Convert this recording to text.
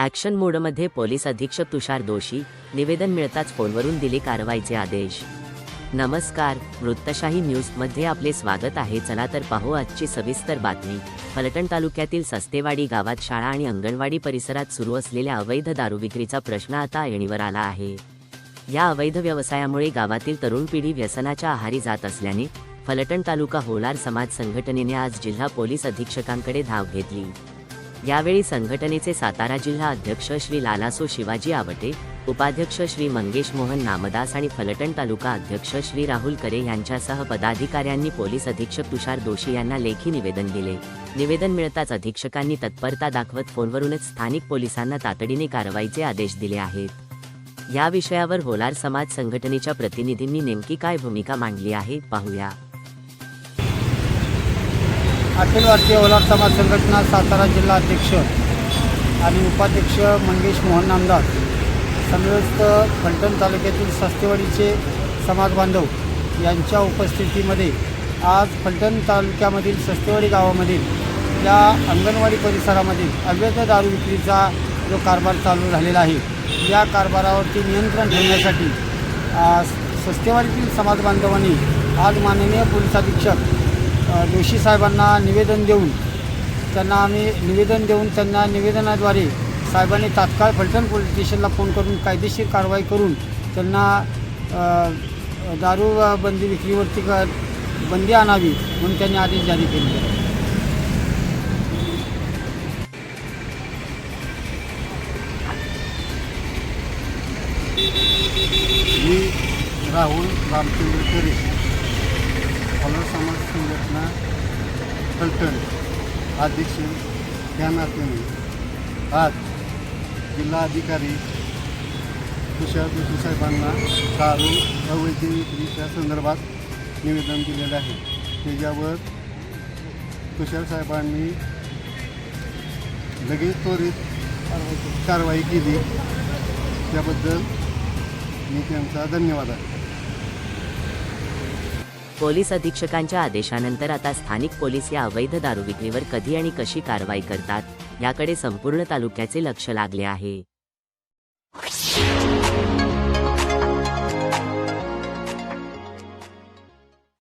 Action मोडमध्ये police अधीक्षक तुषार दोषी निवेदन मिळताच फोनवरून दिले कारवाईचे आदेश. नमस्कार वृत्तशाही न्यूजमध्ये आपले स्वागत आहे. चला तर पाहू आजची सविस्तर बातमी. फलटण तालुक्यातील सस्तेवाडी गावात शाळा आणि अंगणवाडी परिसरात सुरू असलेल्या अवैध दारू विक्रीचा प्रश्न आता ऐणीवर आला आहे. या अवैध व्यवसायामुळे गावातील तरुण पिढी व्यसनाच्या आहारी जात असल्याने फलटण तालुका होलार समाज संघटनेने आज जिल्हा पोलीस अधीक्षकांकडे धाव घेतली. यावेळी संघटनेचे सातारा जिल्हा अध्यक्ष श्री लालासो शिवाजी आवटे उपाध्यक्ष श्री मंगेश मोहन नामदास आणि फलटण तालुका अध्यक्ष श्री राहुल करे यांच्यासह पदाधिकाऱ्यांनी पोलीस अधीक्षक तुषार दोशी यांना लेखी निवेदन दिले. निवेदन मिळताच अधीक्षकांनी तत्परता दाखवत फोनवरूनच स्थानिक पोलिसांना तातडीने कारवाईचे आदेश दिले आहेत. या विषयावर होलार समाज संघटनेच्या प्रतिनिधींनी नेमकी काय भूमिका मांडली आहे पाहूया. अखिल भारतीय ओलार समाज संघटना सातारा जिल्हा अध्यक्ष आणि उपाध्यक्ष मंगेश मोहन नामदार समस्त फलटण तालुक्यातील सस्तेवाडीचे समाज बांधव यांच्या उपस्थितीमध्ये आज फलटण तालुक्यामधील सस्तेवाडी गावामधील या अंगणवाडी परिसरामधील अवैध दारू विक्रीचा जो कारभार चालू झालेला आहे या कारभारावरती नियंत्रण ठेवण्यासाठी सस्तेवाडीतील समाज बांधवांनी आज माननीय पोलीस अधीक्षक जोशी साहेबांना निवेदन देऊन त्यांना आम्ही निवेदन देऊन त्यांना निवेदनाद्वारे साहेबांनी तात्काळ फलटण पोलीस स्टेशनला फोन करून कायदेशीर कारवाई करून त्यांना दारू बंदी विक्रीवरती बंदी आणावी म्हणून त्यांनी आदेश जारी केले. मी राहुल रामचंद्र करे समाज संघटना फलटण अध्यक्ष या नात्याने आज जिल्हा अधिकारी तुषार जोशी साहेबांना दारू अवैध विक्रीच्या संदर्भात निवेदन दिलेलं आहे. त्याच्यावर तुषार साहेबांनी लगेच त्वरित कारवाई केली. त्याबद्दल मी त्यांचा धन्यवाद आहे. पोलीस अधीक्षकांच्या आदेशानंतर आता स्थानिक पोलीस या अवैध दारू विक्रीवर कधी आणि कशी कारवाई करतात याकडे संपूर्ण तालुक्याचे लक्ष लागले आहे.